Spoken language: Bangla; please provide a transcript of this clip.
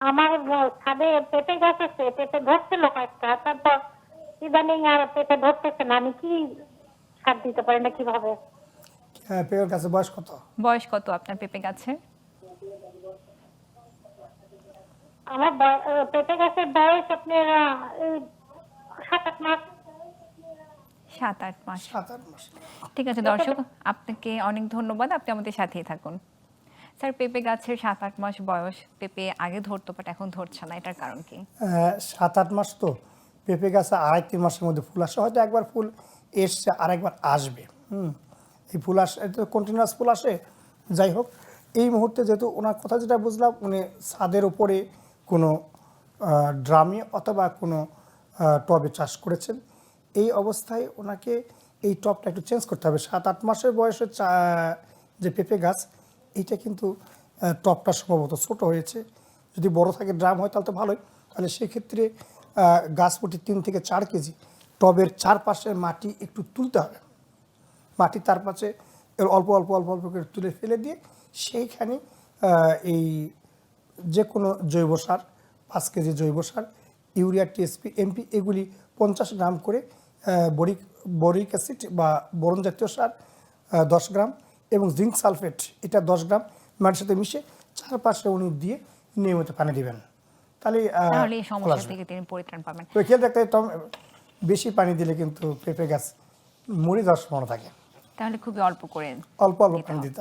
আমার ছাদে পেঁপে গাছ আছে পেঁপে ধরছিল কয়েকটা তারপর ইদানিং আর পেঁপে ধরতেছে না। আমি কি সার দিতে পারি না কীভাবে? হ্যাঁ পেঁপের গাছের বয়স কত? বয়স কত আপনার পেঁপে গাছের? আমার পেঁপে গাছের বয়স আপনার আহ, সাত আট মাস। সাত আট মাস। সাত আট মাস। ঠিক আছে দর্শক আপনাকে অনেক ধন্যবাদ। আপনি আমাদের সাথেই থাকুন। স্যার, পেঁপে গাছের সাত আট মাস বয়স, পেঁপে আগে ধরতো বাট এখন ধরছে না, এটার কারণ কি? সাত আট মাস তো পেঁপে গাছে আড়াই তিন মাসের মধ্যে ফুল আসে, হয়তো একবার ফুল এসছে আর একবার আসবে, হুম। এই ফুল আসে তো কন্টিনিউয়াস ফুল আসে, যাই হোক। এই মুহূর্তে যেহেতু ওনার কথা যেটা বুঝলাম, উনি ছাদের উপরে কোনো ড্রামে অথবা কোনো টবে চাষ করেছেন। এই অবস্থায় ওনাকে এই টবটা একটু চেঞ্জ করতে হবে। সাত আট মাসের বয়সে চা- যে পেঁপে গাছ এইটা কিন্তু টবটা সম্ভবত ছোট হয়েছে। যদি বড় থাকে ড্রাম হয় তাহলে তো ভালোই। তাহলে সেক্ষেত্রে আহ, গাছ প্রতি তিন থেকে চার কেজি। টবের চারপাশে মাটি একটু তুলতে হবে। মাটি তার পাশে অল্প অল্প অল্প অল্প করে তুলে ফেলে দিয়ে সেইখানে এই যে কোনো জৈব সার পাঁচ কেজি জৈব সার ইউরিয়া টিএসপি এমপি এগুলি পঞ্চাশ গ্রাম করে বরিক বরিক অ্যাসিড বা বোরন জাতীয় সার দশ গ্রাম এবং জিঙ্ক সালফেট এটা দশ গ্রাম মাটির সাথে মিশে চার পাঁচটা উনি দিয়ে নিয়মিত পানি দিবেন। তাহলে সমস্যা থেকে তিনি পরিত্রাণ পাবেন। খেয়াল রাখতে বেশি পানি দিলে কিন্তু পেঁপে গাছ মরে যাওয়ার সম্ভাবনা থাকে। তাহলে খুবই অল্প করে অল্প অল্প পানি দিতে